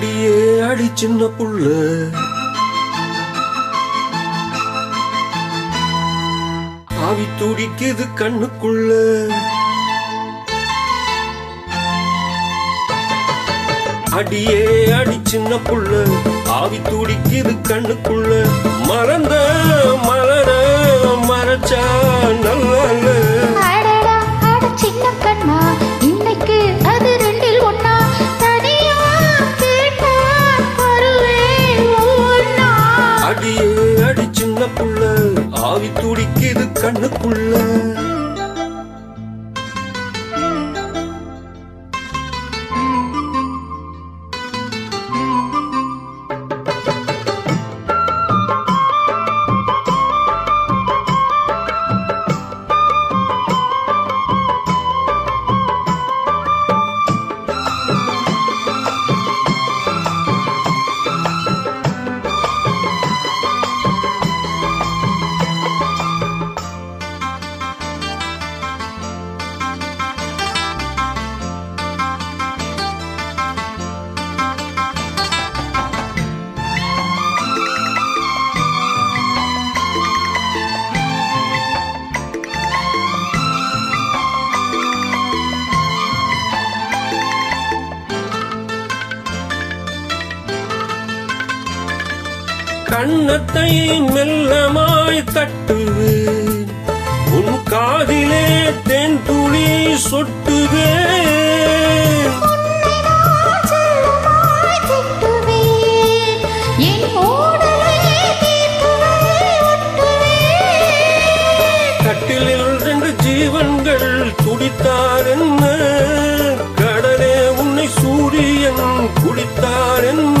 அடியே அடி சின்ன புள்ள. ஆவி துடிக்குது கண்ணுக்குள்ள. அடியே அடி சின்ன புள்ள. ஆவி துடிக்குது கண்ணுக்குள்ள. மறந்த மலர மறைச்சா. புள்ள. ஆவி துடிக்குது கண்ணுக்குள்ள. கண்ணத்தை மெல்லமாய் தட்டுது உன் காதிலே தென் துளி சொட்டுவே. கட்டிலில் ரெண்டு ஜீவன்கள் துடித்தார் என்ன கடலே உன்னை சூரியன் குடித்தார் என்ன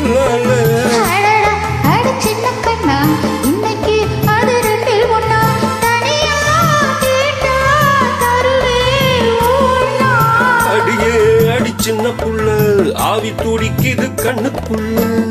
சின்ன புள்ள ஆவி துடிக்குது கண்ணுக்குள்ள.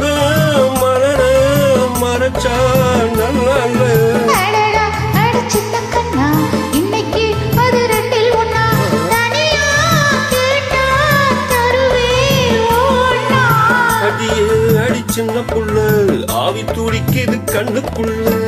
சின்ன புள்ள ஆவி துடிக்குது கண்ணுக்குள்ள.